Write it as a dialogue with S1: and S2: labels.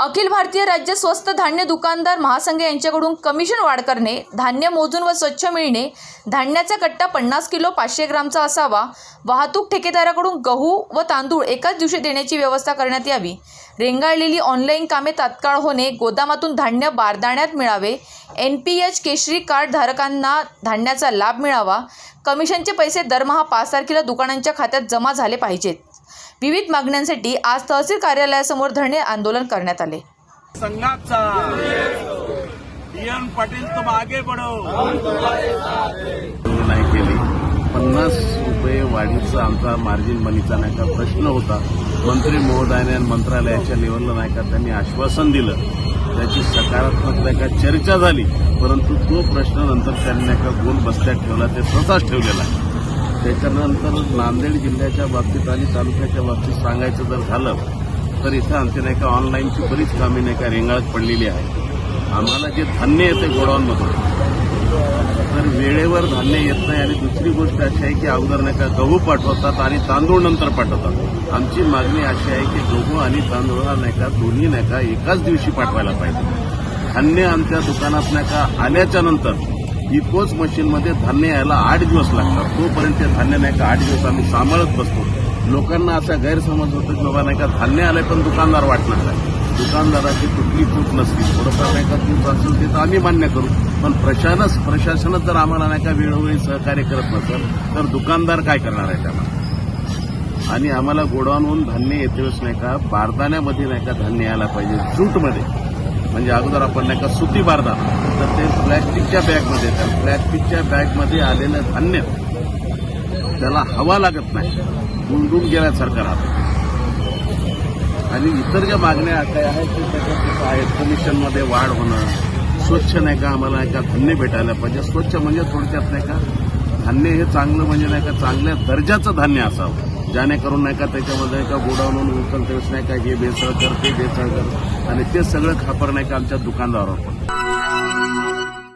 S1: अखिल भारतीय राज्य स्वस्त धान्य दुकानदार महासंघ यांच्याकडून कमिशन वाढ करणे धान्य मोजून व स्वच्छ मिळणे धान्याचा कट्टा पन्नास किलो पाचशे ग्रामचा असावा वाहतूक ठेकेदाराकडून गहू व तांदूळ एकाच दिवशी देण्याची व्यवस्था करण्यात यावी. रेंगाळलेली ऑनलाईन कामे तात्काळ होणे गोदामातून धान्य बारदाण्यात मिळावे एन पी एच केशरी कार्ड धारकांना धान्याचा लाभ मिळावा कमिशनचे पैसे दरमहा पाच तारखेला दुकानांच्या खात्यात जमा झाले पाहिजेत. विविध मागण्यांसाठी आज तहसील कार्यालयासमोर धरणे आंदोलन करण्यात आले.
S2: संघाचा. डीएन पाटील तुम आगे बढ़ो.
S3: नाही केली. पन्नास रुपये वाढीचा आमचा मार्जिन मनीचा नाही का प्रश्न होता. मंत्री महोदयाने आणि मंत्रालयाच्या लेवलला नाही का त्यांनी आश्वासन दिलं. त्याची सकारात्मक नाही का चर्चा झाली. परंतु तो प्रश्न नंतर त्यांनी नाही का गोल बसल्यात ठेवला ते स्वतःच ठेवलेला आहे. त्याच्यानंतर नांदेड जिल्ह्याच्या बाबतीत आणि तालुक्याच्या बाबतीत सांगायचं जर झालं तर इथं आमची नाही का ऑनलाईनची बरीच कामे नाही का रेंगाळत पडलेली आहे आम्हाला जे धान्य येते गोडाऊनमधून तर वेळेवर धान्य येत नाही आणि दुसरी गोष्ट अशी आहे की अगोदर नाही का गहू पाठवतात आणि तांदूळ नंतर पाठवतात. आमची मागणी अशी आहे की गहू आणि तांदूळ हा नाही का दोन्ही नाही का एकाच दिवशी पाठवायला पाहिजे. धान्य आमच्या दुकानात नाही का आल्याच्यानंतर इकोच मशीनमध्ये धान्य यायला आठ दिवस लागतात. तोपर्यंत ते धान्य नाही का आठ दिवस आम्ही सांभाळत बसतो. लोकांना असा गैरसमज होतो की बाबा नाही का धान्य आलंय पण दुकानदार वाटणार नाही. दुकानदाराची कुठली चूक नसली. थोडंफार नाही का चूक असेल ते तर आम्ही मान्य करू. पण प्रशासनच प्रशासनच जर आम्हाला नाही का वेळोवेळी सहकार्य करत नसेल तर दुकानदार काय करणार आहे त्याला? आणि आम्हाला गोडाऊनहून धान्य येतेच नाही का बारदाण्यामध्ये नाही का धान्य यायला पाहिजे. जूटमध्ये. म्हणजे अगोदर आपण नाही का सुती बारदाना तर ते प्लॅस्टिकच्या बॅगमध्ये येतात. प्लॅस्टिकच्या बॅगमध्ये आलेलं धान्य त्याला हवा लागत नाही. गुंडून गेल्यासारखं राहतं. आणि इतर ज्या मागण्या काय आहेत ते त्याच्यात आहेत. कमिशनमध्ये वाढ होणं स्वच्छ नाही का आम्हाला नाही का धान्य भेटायला पाहिजे. स्वच्छ म्हणजे थोडक्यात नाही का धान्य हे चांगलं म्हणजे नाही का चांगल्या दर्जाचं धान्य असावं. जेणेकरून नाही का त्याच्यामध्ये का गोडाऊन उचलतेच नाही का हे भेसळ कर ते भेसळ कर आणि ते सगळं खापर नाही का आमच्या दुकानदारावर